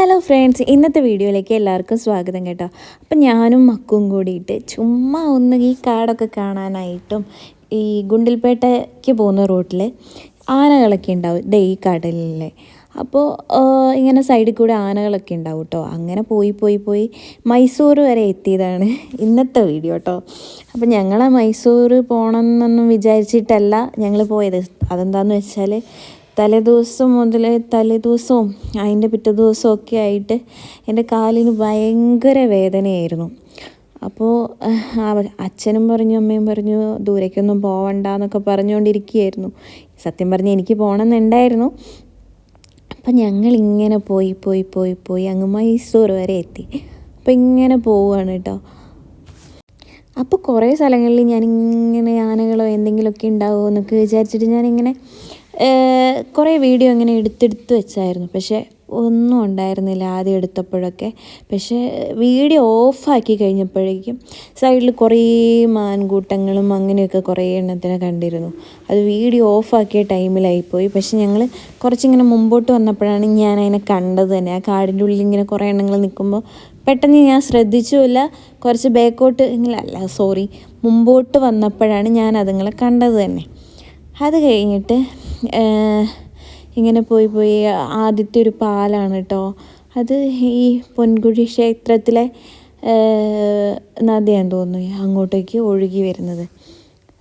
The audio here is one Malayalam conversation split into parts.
ഹലോ ഫ്രണ്ട്സ് ഇന്നത്തെ വീഡിയോയിലേക്ക് എല്ലാവർക്കും സ്വാഗതം കേട്ടോ. അപ്പം ഞാനും മക്കും കൂടിയിട്ട് ചുമ്മാ ഒന്ന് ഈ കാടൊക്കെ കാണാനായിട്ടും ഈ ഗുണ്ടിൽപേട്ടയ്ക്ക് പോകുന്ന റോട്ടിൽ ആനകളൊക്കെ ഉണ്ടാവും. ദേ ഈ കടലിലെ. അപ്പോൾ ഇങ്ങനെ സൈഡിൽ കൂടെ ആനകളൊക്കെ ഉണ്ടാവും കേട്ടോ. അങ്ങനെ പോയി പോയി പോയി മൈസൂർ വരെ എത്തിയതാണ് ഇന്നത്തെ വീഡിയോ കേട്ടോ. അപ്പം ഞങ്ങളെ മൈസൂർ പോകണമെന്നൊന്നും വിചാരിച്ചിട്ടല്ല ഞങ്ങൾ പോയത്. അതെന്താണെന്ന് വെച്ചാൽ തലേദിവസം മുതൽ തലേദിവസവും അതിന്റെ പിറ്റേ ദിവസവും ഒക്കെ ആയിട്ട് എന്റെ കാലിന് ഭയങ്കര വേദനയായിരുന്നു. അപ്പോൾ അച്ഛനും പറഞ്ഞു അമ്മയും പറഞ്ഞു ദൂരേക്കൊന്നും പോവണ്ട എന്നൊക്കെ പറഞ്ഞുകൊണ്ടിരിക്കുകയായിരുന്നു. സത്യം പറഞ്ഞ് എനിക്ക് പോകണമെന്നുണ്ടായിരുന്നു. അപ്പം ഞങ്ങൾ ഇങ്ങനെ പോയി പോയി പോയി പോയി അങ്ങ് മൈസൂർ വരെ എത്തി. അപ്പം ഇങ്ങനെ പോവുകയാണ് കേട്ടോ. അപ്പോൾ കുറേ സ്ഥലങ്ങളിൽ ഞാനിങ്ങനെ ആനകളോ എന്തെങ്കിലുമൊക്കെ ഉണ്ടാവുമോ എന്നൊക്കെ വിചാരിച്ചിട്ട് ഞാനിങ്ങനെ കുറേ വീഡിയോ ഇങ്ങനെ എടുത്തെടുത്ത് വെച്ചായിരുന്നു. പക്ഷേ ഒന്നും ഉണ്ടായിരുന്നില്ല ആദ്യം എടുത്തപ്പോഴൊക്കെ. പക്ഷേ വീഡിയോ ഓഫാക്കി കഴിഞ്ഞപ്പോഴേക്കും സൈഡിൽ കുറേ മാൻകൂട്ടങ്ങളും അങ്ങനെയൊക്കെ കുറേ എണ്ണത്തിനെ കണ്ടിരുന്നു. അത് വീഡിയോ ഓഫാക്കിയ ടൈമിലായിപ്പോയി. പക്ഷെ ഞങ്ങൾ കുറച്ചിങ്ങനെ മുമ്പോട്ട് വന്നപ്പോഴാണ് ഞാൻ അതിനെ കണ്ടത് തന്നെ. ആ കാടിന്റെ ഉള്ളിൽ ഇങ്ങനെ കുറേ എണ്ണങ്ങൾ നിൽക്കുമ്പോൾ പെട്ടെന്ന് ഞാൻ ശ്രദ്ധിച്ചുമില്ല. കുറച്ച് ബാക്കോട്ട് അല്ല സോറി മുമ്പോട്ട് വന്നപ്പോഴാണ് ഞാൻ അതുങ്ങളെ കണ്ടത് തന്നെ. അത് കഴിഞ്ഞിട്ട് ഇങ്ങനെ പോയി പോയി ആദ്യത്തെ ഒരു പാലാണ് കേട്ടോ അത് ഈ പൊൻകുഴി ക്ഷേത്രത്തിലെ നദിയാന്ന് തോന്നുന്നു അങ്ങോട്ടേക്ക് ഒഴുകി വരുന്നത്.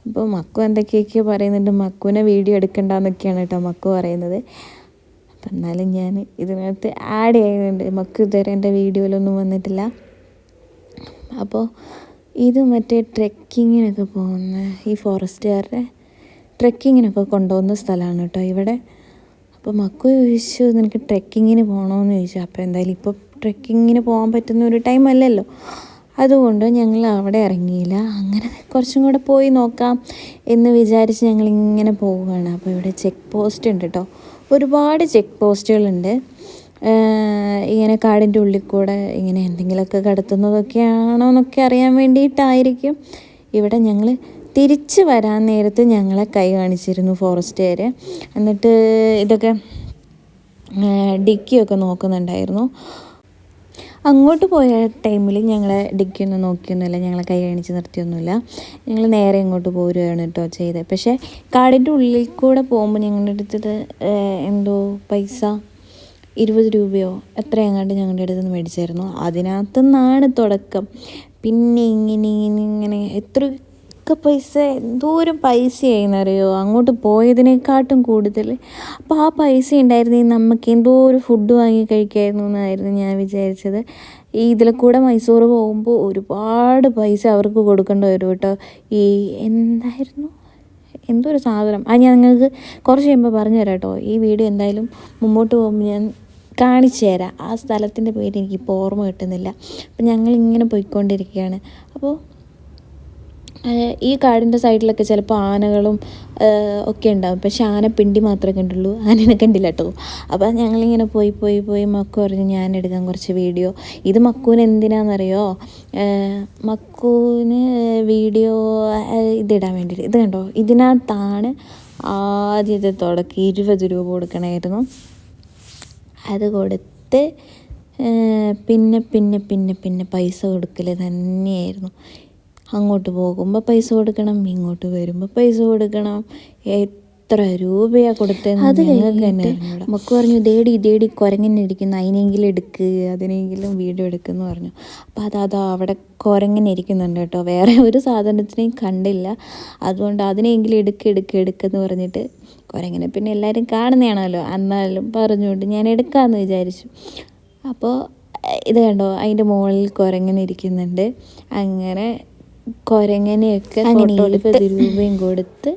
അപ്പോൾ മക്കു എന്തൊക്കെയൊക്കെയോ പറയുന്നുണ്ട്. മക്കുവിനെ വീഡിയോ എടുക്കണ്ടെന്നൊക്കെയാണ് കേട്ടോ മക്കു പറയുന്നത്. അപ്പം എന്നാലും ഞാൻ ഇതിനകത്ത് ആഡ് ചെയ്യുന്നുണ്ട്. മക്കു ഇതുവരെ എന്റെ വീഡിയോയിലൊന്നും വന്നിട്ടില്ല. അപ്പോൾ ഇത് മറ്റേ ട്രെക്കിങ്ങിനൊക്കെ പോകുന്ന ഈ ഫോറസ്റ്റുകാരുടെ ട്രെക്കിങ്ങിനൊക്കെ കൊണ്ടുപോകുന്ന സ്ഥലമാണ് കേട്ടോ ഇവിടെ. അപ്പോൾ മക്കു ചോദിച്ചു നിനക്ക് ട്രെക്കിങ്ങിന് പോകണമെന്ന് ചോദിച്ചു. അപ്പോൾ എന്തായാലും ഇപ്പോൾ ട്രെക്കിങ്ങിന് പോകാൻ പറ്റുന്ന ഒരു ടൈം അല്ലല്ലോ. അതുകൊണ്ട് ഞങ്ങൾ അവിടെ ഇറങ്ങിയില്ല. അങ്ങനെ കുറച്ചും കൂടെ പോയി നോക്കാം എന്ന് വിചാരിച്ച് ഞങ്ങൾ ഇങ്ങനെ പോവുകയാണ്. അപ്പോൾ ഇവിടെ ചെക്ക് പോസ്റ്റ് ഉണ്ട് കേട്ടോ. ഒരുപാട് ചെക്ക് പോസ്റ്റുകളുണ്ട് ഇങ്ങനെ കാടിന്റെ ഉള്ളിൽ കൂടെ ഇങ്ങനെ എന്തെങ്കിലുമൊക്കെ കടത്തുന്നതൊക്കെയാണോ എന്നൊക്കെ അറിയാൻ വേണ്ടിയിട്ടായിരിക്കും. ഇവിടെ ഞങ്ങൾ തിരിച്ച് വരാൻ നേരത്ത് ഞങ്ങളെ കൈ കാണിച്ചിരുന്നു ഫോറസ്റ്റുകാർ എന്നിട്ട് ഇതൊക്കെ ഡിക്കിയൊക്കെ നോക്കുന്നുണ്ടായിരുന്നു. അങ്ങോട്ട് പോയ ടൈമിൽ ഞങ്ങൾ ഡിക്കിയൊന്നും നോക്കിയൊന്നുമില്ല. ഞങ്ങളെ കൈ കാണിച്ച് നിർത്തിയൊന്നുമില്ല. ഞങ്ങൾ നേരെ ഇങ്ങോട്ട് പോരുകയാണ് കേട്ടോ ചെയ്തത് പക്ഷേ കാടിന്റെ ഉള്ളിൽ കൂടെ പോകുമ്പോൾ ഞങ്ങളുടെ അടുത്തത് എന്തോ പൈസ ഇരുപത് രൂപയോ എത്ര എങ്ങാണ്ട് ഞങ്ങളുടെ അടുത്ത് നിന്ന് മേടിച്ചായിരുന്നു. അതിനകത്തു നിന്നാണ് തുടക്കം. പിന്നെ ഇങ്ങനെ ഇങ്ങനെ ഇങ്ങനെ എത്ര ഒക്കെ പൈസ എന്തോരം പൈസയായിരുന്നറിയോ അങ്ങോട്ട് പോയതിനെക്കാട്ടും കൂടുതൽ അപ്പോൾ ആ പൈസ ഉണ്ടായിരുന്നെങ്കിൽ നമുക്ക് എന്തോ ഒരു ഫുഡ് വാങ്ങി കഴിക്കായിരുന്നു എന്നായിരുന്നു ഞാൻ വിചാരിച്ചത്. ഈ ഇതിൽ കൂടെ മൈസൂർ പോകുമ്പോൾ ഒരുപാട് പൈസ അവർക്ക് കൊടുക്കേണ്ടി വരും കേട്ടോ. ഈ എന്തായിരുന്നു? എന്തോ ഒരു സാധനം? അത് ഞാൻ നിങ്ങൾക്ക് കുറച്ച് കഴിയുമ്പോൾ പറഞ്ഞു തരാം കേട്ടോ. ഈ വീഡിയോ എന്തായാലും മുമ്പോട്ട് പോകുമ്പോൾ ഞാൻ കാണിച്ചു തരാം. ആ സ്ഥലത്തിന്റെ പേര് എനിക്കിപ്പോൾ ഓർമ്മ കിട്ടുന്നില്ല. അപ്പം ഞങ്ങൾ ഇങ്ങനെ പോയിക്കൊണ്ടിരിക്കുകയാണ്. അപ്പോൾ ഈ കാടിന്റെ സൈഡിലൊക്കെ ചിലപ്പോൾ ആനകളും ഒക്കെ ഉണ്ടാകും പക്ഷെ ആനപ്പിണ്ടി മാത്രമേ കണ്ടുള്ളൂ. ആനനെ കണ്ടില്ല കേട്ടോ. അപ്പോൾ ഞങ്ങളിങ്ങനെ പോയി പോയി പോയി മക്കു പറഞ്ഞ് ഞാൻ എടുക്കാൻ കുറച്ച് വീഡിയോ. ഇത് മക്കുവിന് എന്തിനാണെന്നറിയോ മക്കുവിന് വീഡിയോ ഇതിടാൻ വേണ്ടിയിട്ട്. ഇത് കണ്ടോ? ഇതിനകത്താണ് ആദ്യത്തെ തുടക്കം. ഇരുപത് രൂപ കൊടുക്കണമായിരുന്നു. അത് കൊടുത്ത് പിന്നെ പിന്നെ പിന്നെ പിന്നെ പൈസ കൊടുക്കൽ തന്നെയായിരുന്നു. അങ്ങോട്ട് പോകുമ്പോൾ പൈസ കൊടുക്കണം ഇങ്ങോട്ട് വരുമ്പോൾ പൈസ കൊടുക്കണം. എത്ര രൂപയാ കൊടുത്തത് അത് തന്നെ നമുക്ക് പറഞ്ഞു ദേടി ദേടി കുരങ്ങനിരിക്കുന്നു അതിനെങ്കിലും എടുക്ക് അതിനെങ്കിലും വീഡിയോ എടുക്കുന്നു പറഞ്ഞു. അപ്പോൾ അത് അതാ അവിടെ കുരങ്ങനിരിക്കുന്നുണ്ട് കേട്ടോ. വേറെ ഒരു സാധനത്തിനെയും കണ്ടില്ല. അതുകൊണ്ട് അതിനെങ്കിലും എടുക്ക് എടുക്ക് എടുക്കെന്ന് പറഞ്ഞിട്ട് കുരങ്ങനെ പിന്നെ എല്ലാവരും കാണുന്നതാണല്ലോ. എന്നാലും പറഞ്ഞുകൊണ്ട് ഞാൻ എടുക്കാമെന്ന് വിചാരിച്ചു. അപ്പോൾ ഇത് കണ്ടോ? അതിന്റെ മുകളിൽ കുരങ്ങനിരിക്കുന്നുണ്ട് അങ്ങനെ കുരങ്ങനെയൊക്കെ ഫോട്ടോ രൂപയും കൊടുത്ത്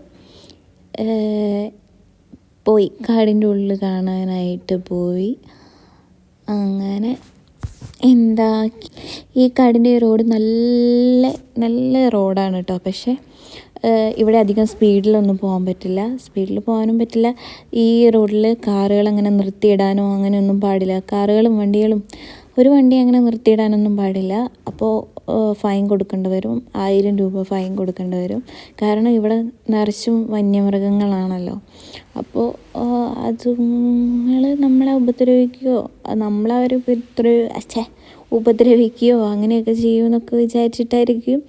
പോയി. കാടിന്റെ ഉള്ളിൽ കാണാനായിട്ട് പോയി. അങ്ങനെ എന്താ ഈ കാടിന്റെ റോഡ് നല്ല നല്ല റോഡാണ് കേട്ടോ പക്ഷേ ഇവിടെ അധികം സ്പീഡിലൊന്നും പോകാൻ പറ്റില്ല. സ്പീഡിൽ പോകാനും പറ്റില്ല. ഈ റോഡിൽ കാറുകൾ അങ്ങനെ നിർത്തിയിടാനോ അങ്ങനെയൊന്നും പാടില്ല. കാറുകളും വണ്ടികളും ഒരു വണ്ടി അങ്ങനെ നിർത്തിയിടാനൊന്നും പാടില്ല. അപ്പോൾ ഫൈൻ കൊടുക്കേണ്ടി വരും. ആയിരം രൂപ ഫൈൻ കൊടുക്കേണ്ടി വരും. കാരണം ഇവിടെ നിറച്ചും വന്യമൃഗങ്ങളാണല്ലോ. അപ്പോൾ അതുങ്ങൾ നമ്മളെ ഉപദ്രവിക്കുകയോ നമ്മളവർ ഉപദ്രവ അച്ഛേ ഉപദ്രവിക്കുകയോ അങ്ങനെയൊക്കെ ചെയ്യുമെന്നൊക്കെ വിചാരിച്ചിട്ടായിരിക്കും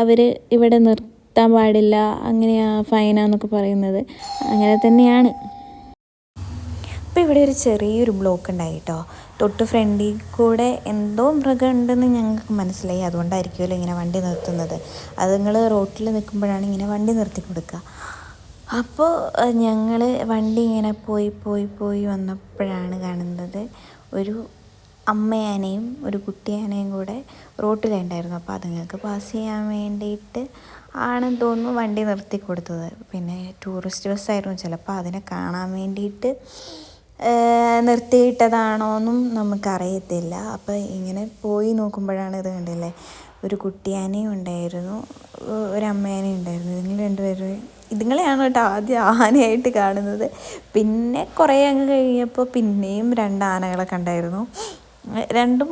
അവർ ഇവിടെ നിർത്താൻ പാടില്ല അങ്ങനെയാ ഫൈനാന്നൊക്കെ പറയുന്നത്. അങ്ങനെ തന്നെയാണ്. അപ്പോൾ ഇവിടെ ഒരു ചെറിയൊരു ബ്ലോക്ക് ഉണ്ടായി കേട്ടോ. തൊട്ട് ഫ്രണ്ടിൽ കൂടെ എന്തോ മൃഗം ഉണ്ടെന്ന് ഞങ്ങൾക്ക് മനസ്സിലായി. അതുകൊണ്ടായിരിക്കുമല്ലോ ഇങ്ങനെ വണ്ടി നിർത്തുന്നത്. അത് നിങ്ങൾ റോട്ടിൽ നിൽക്കുമ്പോഴാണ് ഇങ്ങനെ വണ്ടി നിർത്തി കൊടുക്കുക. അപ്പോൾ ഞങ്ങൾ വണ്ടി ഇങ്ങനെ പോയി പോയി പോയി വന്നപ്പോഴാണ് കാണുന്നത് ഒരു അമ്മയാനയും ഒരു കുട്ടിയാനയും കൂടെ റോട്ടിലുണ്ടായിരുന്നു. അപ്പോൾ അതുങ്ങൾക്ക് പാസ് ചെയ്യാൻ വേണ്ടിയിട്ട് ആണെന്ന് തോന്നുന്നു വണ്ടി നിർത്തി കൊടുത്തത്. പിന്നെ ടൂറിസ്റ്റ് ബസ്സായിരുന്നു ചിലപ്പോൾ അതിനെ കാണാൻ വേണ്ടിയിട്ട് നിർത്തിയിട്ടതാണോ എന്നും നമുക്കറിയത്തില്ല. അപ്പോൾ ഇങ്ങനെ പോയി നോക്കുമ്പോഴാണ് ഇത് കണ്ടില്ലേ? ഒരു കുട്ടിയാനയും ഉണ്ടായിരുന്നു ഒരു അമ്മയാനയും ഉണ്ടായിരുന്നു. ഇതിങ്ങൾ രണ്ടുപേരും ഇതുങ്ങളെയാണ് കേട്ടോ ആദ്യം ആനയായിട്ട് കാണുന്നത്. പിന്നെ കുറേ അങ്ങ് കഴിഞ്ഞപ്പോൾ പിന്നെയും രണ്ട് ആനകളെ കണ്ടായിരുന്നു രണ്ടും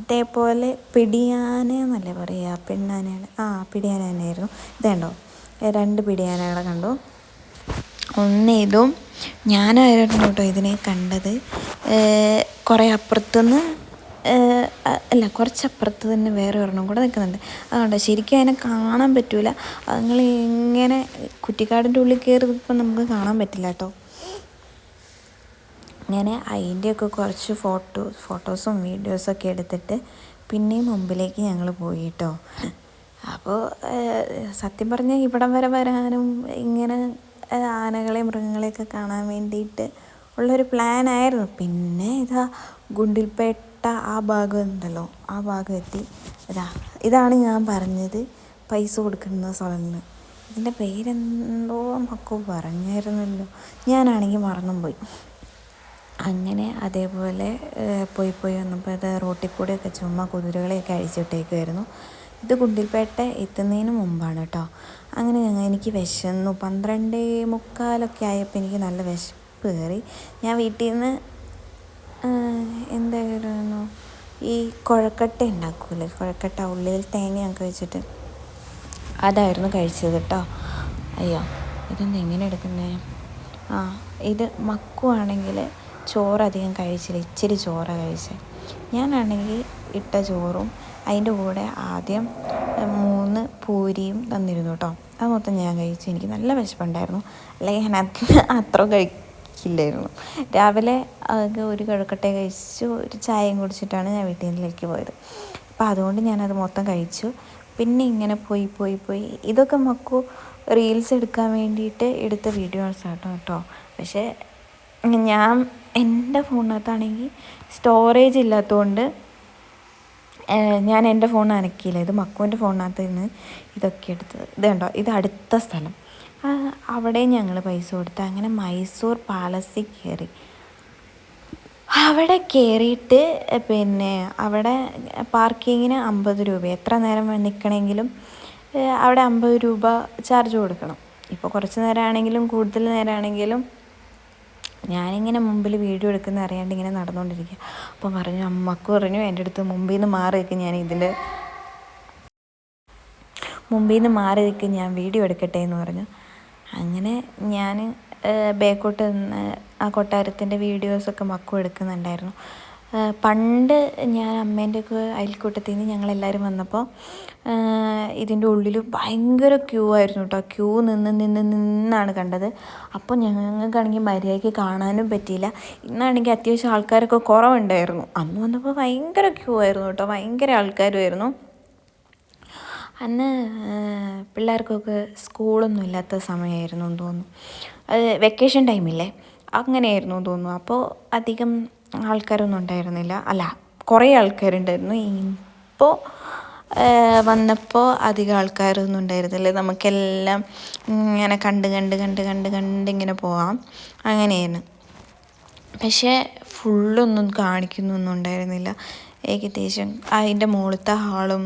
ഇതേപോലെ പിടിയാന എന്നല്ലേ പറയുക പെണ്ണാനയാണ്. ആ പിടിയാന തന്നെയായിരുന്നു. ഇതേണ്ടോ? രണ്ട് പിടിയാനകളെ കണ്ടു. ഒന്നേതും ഞാനായിരുന്നു കേട്ടോ ഇതിനെ കണ്ടത്. കുറേ അപ്പുറത്തുനിന്ന് അല്ല കുറച്ചപ്പുറത്ത് തന്നെ വേറെ ഒരെണ്ണം കൂടെ നിൽക്കുന്നുണ്ട്. അതുകൊണ്ട് ശരിക്കും അതിനെ കാണാൻ പറ്റില്ല അതുങ്ങൾ ഇങ്ങനെ കുറ്റിക്കാടിന്റെ ഉള്ളിൽ കയറി ഇപ്പം നമുക്ക് കാണാൻ പറ്റില്ല കേട്ടോ. ഞാൻ അതിന്റെയൊക്കെ കുറച്ച് ഫോട്ടോ ഫോട്ടോസും വീഡിയോസൊക്കെ എടുത്തിട്ട് പിന്നെയും മുമ്പിലേക്ക് ഞങ്ങൾ പോയി കേട്ടോ. അപ്പോൾ സത്യം പറഞ്ഞാൽ ഇവിടം വരെ വരാനും ഇങ്ങനെ ആനകളെ മൃഗങ്ങളെയൊക്കെ കാണാൻ വേണ്ടിയിട്ട് ഉള്ളൊരു പ്ലാനായിരുന്നു പിന്നെ ഇതാ ഗുണ്ടിൽപേട്ട ആ ഭാഗം ഉണ്ടല്ലോ ആ ഭാഗം എത്തി. ഇതാ ഇതാണ് ഞാൻ പറഞ്ഞത് പൈസ കൊടുക്കുന്ന സ്ഥലം ഇതിന്റെ പേരെന്തോ മക്കോ പറഞ്ഞായിരുന്നല്ലോ. ഞാനാണെങ്കിൽ മറന്നും പോയി. അങ്ങനെ അതേപോലെ പോയി പോയി വന്നപ്പോൾ അത് റോട്ടിൽ കൂടെയൊക്കെ ചുമ്മാ കുതിരകളെയൊക്കെ അഴിച്ചിട്ടേക്കുമായിരുന്നു ഇത് ഗുണ്ടിൽപേട്ട എത്തുന്നതിന് മുമ്പാണ് കേട്ടോ. അങ്ങനെ എനിക്ക് വിശന്നു. പന്ത്രണ്ട് മുക്കാലൊക്കെ ആയപ്പോൾ എനിക്ക് നല്ല വിശപ്പ് കയറി ഞാൻ വീട്ടിൽ നിന്ന് എന്തായിരുന്നു ഈ കുഴക്കട്ട ഉണ്ടാക്കൂലേ കുഴക്കട്ട ഉള്ളിൽ തേങ്ങയൊക്കെ വെച്ചിട്ട്. അതായിരുന്നു കഴിച്ചത് കേട്ടോ അയ്യോ ഇതെന്താ എങ്ങനെ എടുക്കുന്നേ? ആ ഇത് മക്കുവാണെങ്കിൽ ചോറ് അധികം കഴിച്ചില്ല. ഇച്ചിരി ചോറാണ് കഴിച്ചത് ഞാനാണെങ്കിൽ ഇട്ട ചോറും അതിന്റെ കൂടെ ആദ്യം മൂന്ന് പൂരിയും തന്നിരുന്നു കേട്ടോ. അത് മൊത്തം ഞാൻ കഴിച്ചു എനിക്ക് നല്ല വിശപ്പുണ്ടായിരുന്നു. അല്ലെങ്കിൽ ഞാൻ അത് അത്ര കഴിക്കില്ലായിരുന്നു. രാവിലെ ഒരു കിഴക്കട്ടെ കഴിച്ചു ഒരു ചായയും കുടിച്ചിട്ടാണ് ഞാൻ വീട്ടിലേക്ക് പോയത്. അപ്പോൾ അതുകൊണ്ട് ഞാനത് മൊത്തം കഴിച്ചു. പിന്നെ ഇങ്ങനെ പോയി പോയി പോയി. ഇതൊക്കെ മക്കു റീൽസ് എടുക്കാൻ വേണ്ടിയിട്ട് എടുത്ത വീഡിയോസ് ആട്ടോ കേട്ടോ. പക്ഷേ ഞാൻ എന്റെ ഫോണിനകത്താണെങ്കിൽ സ്റ്റോറേജ് ഇല്ലാത്തതുകൊണ്ട് ഞാൻ എന്റെ ഫോൺ അനക്കിയില്ല. ഇത് മക്കുവിന്റെ ഫോണിനകത്ത് നിന്ന് ഇതൊക്കെ എടുത്തത്. ഇത് കണ്ടോ? ഇത് അടുത്ത സ്ഥലം. അവിടെ ഞങ്ങൾ പൈസ കൊടുത്ത് അങ്ങനെ മൈസൂർ പാലസിൽ കയറി. അവിടെ കയറിയിട്ട് പിന്നെ അവിടെ പാർക്കിങ്ങിന് അമ്പത് രൂപ. എത്ര നേരം നിൽക്കണമെങ്കിലും അവിടെ അമ്പത് രൂപ ചാർജ് കൊടുക്കണം. ഇപ്പോൾ കുറച്ച് നേരമാണെങ്കിലും കൂടുതൽ നേരമാണെങ്കിലും ഞാനിങ്ങനെ മുമ്പിൽ വീഡിയോ എടുക്കുന്ന അറിയാണ്ട് ഇങ്ങനെ നടന്നുകൊണ്ടിരിക്കുക അപ്പോൾ പറഞ്ഞു അമ്മയ്ക്ക് പറഞ്ഞു എന്റെ അടുത്ത് മുമ്പിൽ നിന്ന് മാറി നിൽക്കും ഞാൻ ഇതിന്റെ മുമ്പിൽ നിന്ന് മാറി നിൽക്കും ഞാൻ വീഡിയോ എടുക്കട്ടെ എന്ന് പറഞ്ഞു. അങ്ങനെ ഞാൻ ബേക്കോട്ട് നിന്ന് ആ കൊട്ടാരത്തിന്റെ വീഡിയോസൊക്കെ മക്കും എടുക്കുന്നുണ്ടായിരുന്നു. പണ്ട് ഞാൻ അമ്മേന്റെയൊക്കെ അയൽക്കൂട്ടത്തിൽ നിന്ന് ഞങ്ങളെല്ലാവരും വന്നപ്പോൾ ഇതിന്റെ ഉള്ളിൽ ഭയങ്കര ക്യൂ ആയിരുന്നു കേട്ടോ. ക്യൂ നിന്ന് നിന്ന് നിന്നാണ് കണ്ടത്. അപ്പോൾ ഞങ്ങൾക്കാണെങ്കിൽ മര്യാദയ്ക്ക് കാണാനും പറ്റിയില്ല. ഇന്നാണെങ്കിൽ അത്യാവശ്യം ആൾക്കാരൊക്കെ കുറവുണ്ടായിരുന്നു. അന്ന് വന്നപ്പോൾ ഭയങ്കര ക്യൂ ആയിരുന്നു കേട്ടോ. ഭയങ്കര ആൾക്കാരുമായിരുന്നു. അന്ന് പിള്ളേർക്കൊക്കെ സ്കൂളൊന്നും ഇല്ലാത്ത സമയമായിരുന്നു എന്ന് തോന്നുന്നു. അത് വെക്കേഷൻ ടൈമില്ലേ? അങ്ങനെയായിരുന്നു തോന്നുന്നു. അപ്പോൾ അധികം ആൾക്കാരൊന്നും ഉണ്ടായിരുന്നില്ല. അല്ല കുറേ ആൾക്കാരുണ്ടായിരുന്നു. ഇപ്പോൾ വന്നപ്പോൾ അധികം ആൾക്കാരൊന്നും ഉണ്ടായിരുന്നില്ല. നമുക്കെല്ലാം ഇങ്ങനെ കണ്ട് കണ്ട് കണ്ട് കണ്ട് കണ്ട് ഇങ്ങനെ പോവാം. അങ്ങനെയാണ്. പക്ഷേ ഫുള്ളൊന്നും കാണിക്കുന്നൊന്നും ഉണ്ടായിരുന്നില്ല. ഏകദേശം അതിന്റെ മുകളിലത്തെ ഹാളും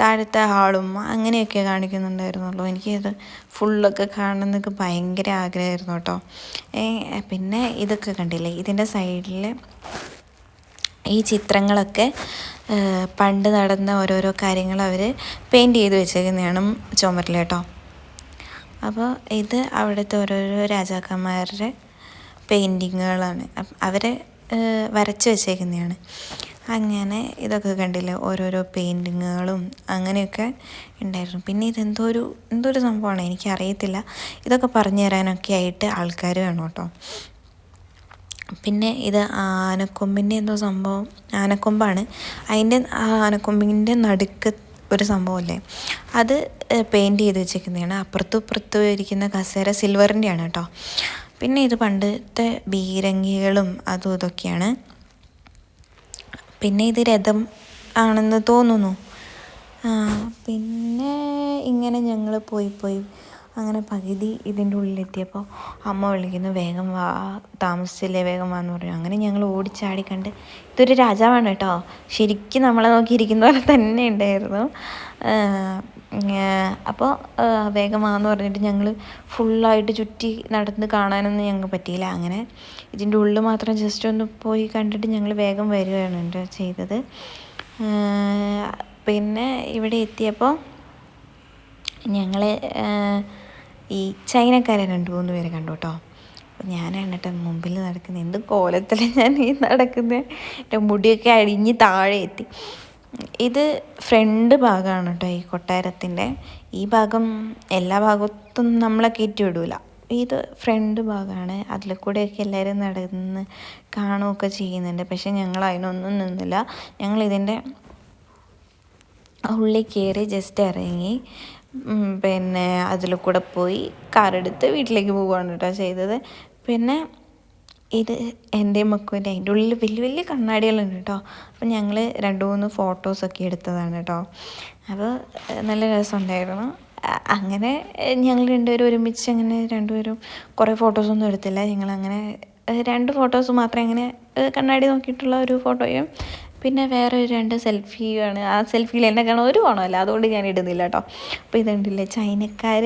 താഴത്തെ ഹാളും അങ്ങനെയൊക്കെ കാണിക്കുന്നുണ്ടായിരുന്നുള്ളൂ. എനിക്കത് ഫുള്ളൊക്കെ കാണുന്നതൊക്കെ ഭയങ്കര ആഗ്രഹമായിരുന്നു കേട്ടോ. പിന്നെ ഇതൊക്കെ കണ്ടില്ലേ? ഇതിന്റെ സൈഡിൽ ഈ ചിത്രങ്ങളൊക്കെ പണ്ട് നടന്ന ഓരോരോ കാര്യങ്ങൾ അവർ പെയിന്റ് ചെയ്ത് വെച്ചേക്കുന്നതാണ് ചുമരിൽ കേട്ടോ. അപ്പോൾ ഇത് അവിടുത്തെ ഓരോരോ രാജാക്കന്മാരുടെ പെയിന്റിങ്ങുകളാണ് അവരെ വരച്ച് വെച്ചേക്കുന്നതാണ്. അങ്ങനെ ഇതൊക്കെ കണ്ടില്ലേ ഓരോരോ പെയിന്റിങ്ങുകളും അങ്ങനെയൊക്കെ ഉണ്ടായിരുന്നു. പിന്നെ ഇതെന്തോ ഒരു എന്തോ ഒരു സംഭവമാണ് എനിക്കറിയത്തില്ല. ഇതൊക്കെ പറഞ്ഞു തരാനൊക്കെ ആയിട്ട് ആൾക്കാർ വേണം കേട്ടോ. പിന്നെ ഇത് ആനക്കൊമ്പിന്റെ എന്തോ സംഭവം ആനക്കൊമ്പാണ്. അതിന്റെ ആനക്കൊമ്പിന്റെ നടുക്ക് ഒരു സംഭവമല്ലേ? അത് പെയിന്റ് ചെയ്ത് വെച്ചേക്കുന്നതാണ്. അപ്പുറത്തും ഇപ്പുറത്തും ഇരിക്കുന്ന കസേര സിൽവറിന്റെയാണ് കേട്ടോ. പിന്നെ ഇത് പണ്ടത്തെ ബീരങ്കികളും അതും ഇതൊക്കെയാണ്. പിന്നെ ഇത് രഥം ആണെന്ന് തോന്നുന്നു. പിന്നെ ഇങ്ങനെ ഞങ്ങൾ പോയി പോയി അങ്ങനെ പകുതി ഇതിന്റെ ഉള്ളിലെത്തിയപ്പോൾ അമ്മ വിളിക്കുന്നു വേഗം വാ താമസിച്ചില്ലേ? വേഗം വാ എന്ന് പറഞ്ഞു. അങ്ങനെ ഞങ്ങൾ ഓടിച്ചാടി കണ്ട് ഇതൊരു രാജാവാണ് കേട്ടോ. ശരിക്കും നമ്മളെ നോക്കിയിരിക്കുന്ന പോലെ തന്നെ ഉണ്ടായിരുന്നു. അപ്പോൾ വേഗം വാന്ന് പറഞ്ഞിട്ട് ഞങ്ങൾ ഫുള്ളായിട്ട് ചുറ്റി നടന്ന് കാണാനൊന്നും ഞങ്ങൾക്ക് പറ്റിയില്ല. അങ്ങനെ ഇതിന്റെ ഉള്ളിൽ മാത്രം ജസ്റ്റ് ഒന്ന് പോയി കണ്ടിട്ട് ഞങ്ങൾ വേഗം വരികയാണ് ചെയ്തത്. പിന്നെ ഇവിടെ എത്തിയപ്പോൾ ഞങ്ങൾ ഈ ചൈനക്കാരെ രണ്ട് മൂന്ന് പേരെ കണ്ടു കേട്ടോ. അപ്പോൾ ഞാനാണ് കേട്ടോ മുമ്പിൽ നടക്കുന്നത് എന്ത് കോലത്തിൽ ഞാൻ ഈ നടക്കുന്നത് എന്റെ മുടിയൊക്കെ അഴിഞ്ഞ് താഴെ എത്തി. ഇത് ഫ്രണ്ട് ഭാഗമാണ് കേട്ടോ ഈ കൊട്ടാരത്തിന്റെ. ഈ ഭാഗം എല്ലാ ഭാഗത്തും നമ്മളെ കയറ്റി വിടൂല. ഇത് ഫ്രണ്ട് ഭാഗമാണ് അതിൽ കൂടെയൊക്കെ എല്ലാവരും നടന്ന് കാണുകയൊക്കെ ചെയ്യുന്നുണ്ട്. പക്ഷെ ഞങ്ങൾ അതിനൊന്നും നിന്നില്ല. ഞങ്ങൾ ഇതിന്റെ ഉള്ളിൽ കയറി ജസ്റ്റ് ഇറങ്ങി. പിന്നെ അതിൽ കൂടെ പോയി കാറെടുത്ത് വീട്ടിലേക്ക് പോവുകയാണ് കേട്ടോ ചെയ്തത്. പിന്നെ ഇത് എന്റെ മക്കുവിന്റെ അതിന്റെ ഉള്ളിൽ വലിയ വലിയ കണ്ണാടികളുണ്ട് കേട്ടോ. അപ്പം ഞങ്ങൾ രണ്ട് മൂന്ന് ഫോട്ടോസൊക്കെ എടുത്തതാണ് കേട്ടോ. അപ്പോൾ നല്ല രസമുണ്ടായിരുന്നു. അങ്ങനെ ഞങ്ങൾ രണ്ടുപേരും ഒരുമിച്ച് അങ്ങനെ രണ്ടുപേരും കുറേ ഫോട്ടോസൊന്നും എടുത്തില്ല. ഞങ്ങളങ്ങനെ അങ്ങനെ രണ്ട് ഫോട്ടോസ് മാത്രമേ അങ്ങനെ കണ്ണാടി നോക്കിയിട്ടുള്ള ഒരു ഫോട്ടോയും പിന്നെ വേറെ ഒരു രണ്ട് സെൽഫിയാണ്. ആ സെൽഫിയിൽ എന്നെ കാണാൻ ഒരു ഗുണമല്ല അതുകൊണ്ട് ഞാൻ ഇടുന്നില്ല കേട്ടോ അപ്പോൾ ഇതുണ്ടല്ലേ ചൈനക്കാർ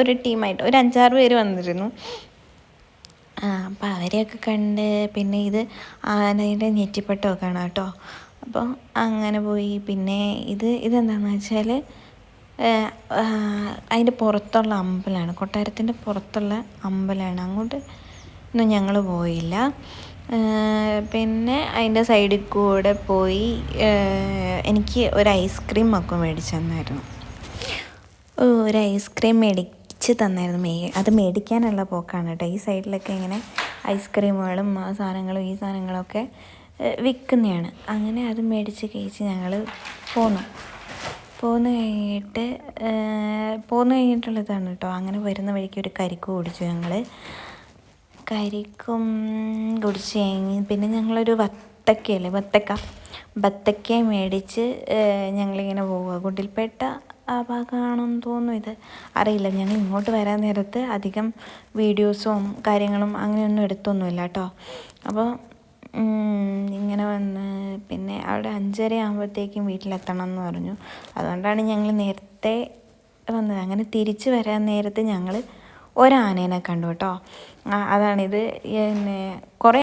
ഒരു ടീമായിട്ട് ഒരു അഞ്ചാറ് പേര് വന്നിരുന്നു. അപ്പോൾ അവരെയൊക്കെ കണ്ട് പിന്നെ ഇത് ആനയുടെ ഞെറ്റിപ്പട്ടമൊക്കെ ആണ് കേട്ടോ അപ്പോൾ അങ്ങനെ പോയി. പിന്നെ ഇത് ഇതെന്താണെന്ന് വെച്ചാൽ അതിന്റെ പുറത്തുള്ള അമ്പലമാണ്. കൊട്ടാരത്തിന്റെ പുറത്തുള്ള അമ്പലമാണ്. അങ്ങോട്ട് ഒന്നും ഞങ്ങൾ പോയില്ല. പിന്നെ അതിന്റെ സൈഡിൽ കൂടെ പോയി എനിക്ക് ഒരു ഐസ്ക്രീം ഒക്കെ മേടിച്ചു തന്നായിരുന്നു. ഒരു ഐസ്ക്രീം മേടിച്ച് തന്നായിരുന്നു മേ അത് മേടിക്കാനുള്ള പോക്കാണ് കേട്ടോ. ഈ സൈഡിലൊക്കെ ഇങ്ങനെ ഐസ്ക്രീമുകളും ആ സാധനങ്ങളും ഈ സാധനങ്ങളൊക്കെ വിൽക്കുന്നതാണ്. അങ്ങനെ അത് മേടിച്ച് കഴിച്ച് ഞങ്ങൾ പോന്നു. പോന്ന് കഴിഞ്ഞിട്ട് പോന്നു കഴിഞ്ഞിട്ടുള്ളതാണ് കേട്ടോ. അങ്ങനെ വരുന്ന വഴിക്ക് ഒരു കരിക്ക് കുടിച്ചു ഞങ്ങൾ കരിക്കും കുടിച്ച് കഴിഞ്ഞ് പിന്നെ ഞങ്ങളൊരു വത്തക്കയല്ലേ? വത്തക്ക. വത്തക്ക മേടിച്ച് ഞങ്ങളിങ്ങനെ പോവുക. ഗുണ്ടിൽപേട്ട ആ ഭാഗമാണെന്ന് തോന്നുന്നു ഇത്. അറിയില്ല. ഞങ്ങൾ ഇങ്ങോട്ട് വരാൻ നേരത്ത് അധികം വീഡിയോസും കാര്യങ്ങളും അങ്ങനെയൊന്നും എടുത്തൊന്നുമില്ല കേട്ടോ. അപ്പോൾ ഇങ്ങനെ വന്ന് പിന്നെ അവിടെ അഞ്ചര ആകുമ്പോഴത്തേക്കും വീട്ടിലെത്തണം എന്ന് പറഞ്ഞു. അതുകൊണ്ടാണ് ഞങ്ങൾ നേരത്തെ വന്നത്. അങ്ങനെ തിരിച്ച് വരാൻ നേരത്ത് ഞങ്ങൾ ഒരാനേനെ കണ്ടു കേട്ടോ. അതാണിത്. പിന്നെ കുറേ